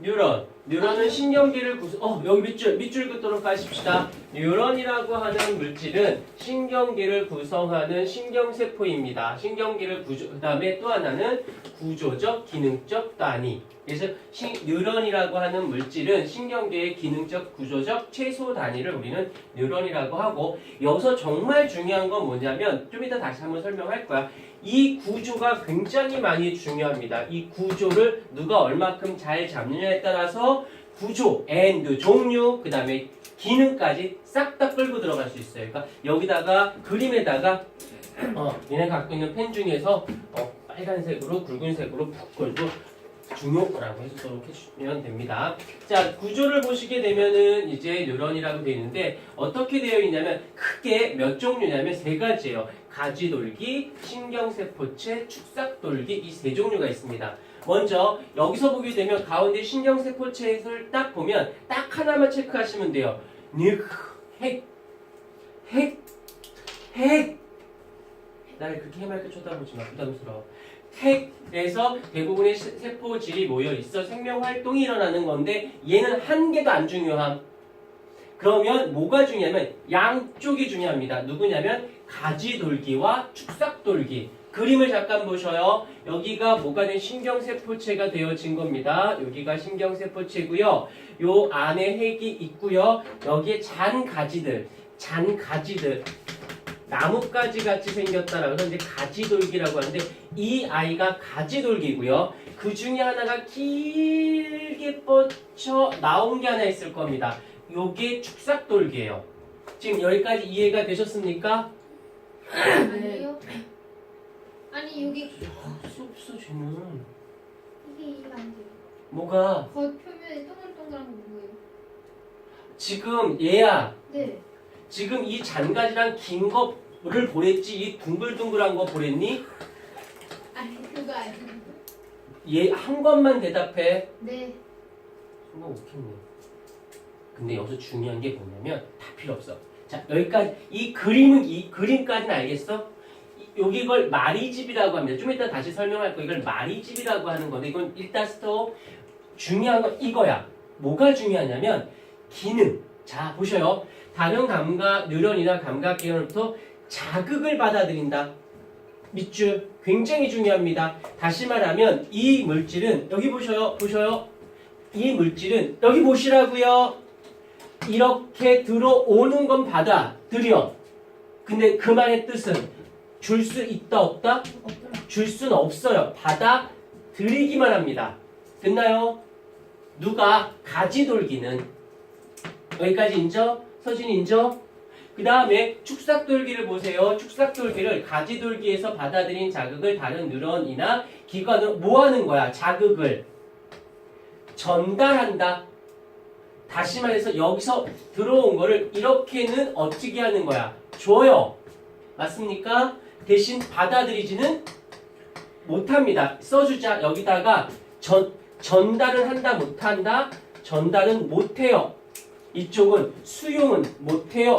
뉴런. 뉴런은 신경계를 구성, 어, 여기 밑줄, 밑줄 긋도록 하십시다. 뉴런이라고 하는 물질은 신경계를 구성하는 신경세포입니다. 신경계를 구조, 그 다음에 또 하나는 구조적, 기능적 단위. 그래서 신, 뉴런이라고 하는 물질은 신경계의 기능적, 구조적 최소 단위를 우리는 뉴런이라고 하고, 여기서 정말 중요한 건 뭐냐면, 좀 이따 다시 한번 설명할 거야. 이 구조가 굉장히 많이 중요합니다. 이 구조를 누가 얼마큼 잘 잡느냐에 따라서 구조, and, 종류, 그 다음에 기능까지 싹 다 끌고 들어갈 수 있어요. 그러니까 여기다가 그림에다가 어, 얘네 갖고 있는 펜 중에서 어, 빨간색으로 굵은색으로 푹 걸고 중요라고 해주도록 해주시면 됩니다. 자, 구조를 보시게 되면은 이제 뉴런이라고 되어 있는데 어떻게 되어 있냐면 크게 몇 종류냐면 세 가지예요. 가지돌기, 신경세포체, 축삭돌기 이 세 종류가 있습니다. 먼저 여기서 보게 되면 가운데 신경세포체를 딱 보면 딱 하나만 체크하시면 돼요. 늑, 핵, 핵, 핵. 나를 그렇게 해맑게 쳐다보지 마. 부담스러워. 핵에서 대부분의 세- 세포질이 모여 있어 생명 활동이 일어나는 건데 얘는 한 개도 안 중요함. 그러면 뭐가 중요하면 양쪽이 중요합니다. 누구냐면 가지돌기와 축삭돌기. 그림을 잠깐 보셔요. 여기가 뭐가 된 신경세포체가 되어진 겁니다. 여기가 신경세포체고요. 요 안에 핵이 있고요. 여기에 잔 가지들, 잔 가지들. 나뭇가지 같이 생겼다라고 해서 이제 가지돌기라고 하는데 이 아이가 가지돌기고요. 그 중에 하나가 길게 뻗쳐 나온 게 하나 있을 겁니다. 요게 축삭돌기예요. 지금 여기까지 이해가 되셨습니까? 아니요. 아니 여기 할수 없어 쟤는. 이게 이해가 안 돼요. 뭐가 겉 표면에 동글동글한 거 뭐예요? 지금 얘야. 네. 지금 이 잔가지랑 긴 거를 보냈지 이 둥글둥글한 거 보냈니? 아니 그거 아니에요. 얘 한 것만 대답해. 네. 정말 웃겠네. 근데 여기서 중요한 게 뭐냐면 다 필요 없어. 자 여기까지 이 그림은 이 그림까지는 알겠어? 이- 여기 이걸 마리집이라고 합니다. 좀 이따 다시 설명할 거 이걸 마리집이라고 하는 건데 이건 일단 스톱. 중요한 건 이거야. 뭐가 중요하냐면 기능. 자 보셔요. 다른 감각 뉴런이나 감각 계열부터 자극을 받아들인다. 밑줄 굉장히 중요합니다. 다시 말하면 이 물질은 여기 보셔요. 보셔요. 이 물질은 여기 보시라고요. 이렇게 들어오는 건 받아들여. 근데 그 말의 뜻은 줄 수 있다 없다? 줄 수는 없어요. 받아들이기만 합니다. 됐나요? 누가 가지 돌기는 여기까지 인정? 서진 인정? 그 다음에 축삭돌기를 보세요. 축삭돌기를 가지돌기에서 받아들인 자극을 다른 뉴런이나 기관으로 뭐 하는 거야? 자극을 전달한다. 다시 말해서 여기서 들어온 거를 이렇게는 어떻게 하는 거야? 줘요. 맞습니까? 대신 받아들이지는 못합니다. 써주자. 여기다가 전, 전달은 한다, 못한다? 전달은 못해요. 이쪽은 수용은 못해요.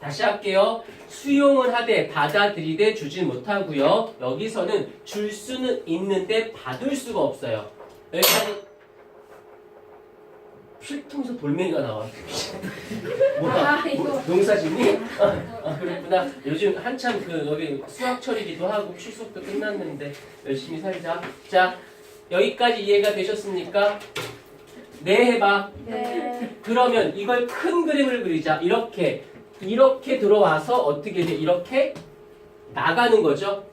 다시 할게요. 수용은 하되 받아들이되 주진 못하고요. 여기서는 줄 수는 있는데 받을 수가 없어요. 여기까지 필통에서 돌멩이가 나와. 뭐야? 아, 이거. 뭐, 농사짓니? 아, 아, 그랬구나. 요즘 한참 그 여기 수학철이기도 하고 출석도 끝났는데 열심히 살자. 자 여기까지 이해가 되셨습니까? 네 해봐. 네. 그러면 이걸 큰 그림을 그리자. 이렇게 이렇게 들어와서 어떻게 돼? 이렇게 나가는 거죠.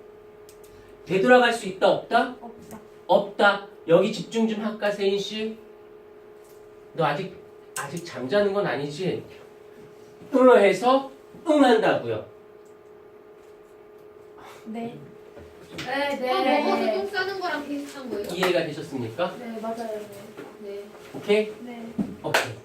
되돌아갈 수 있다 없다? 없다. 없다. 여기 집중 좀 할까 세인 씨? 너 아직 아직 잠자는 건 아니지? 응어 해서 응 한다고요. 네. 네, 네. 먹어서 똥 싸는 거랑 비슷한 거예요? 이해가 되셨습니까? 네, 맞아요. 네. 오케이? 네. 오케이.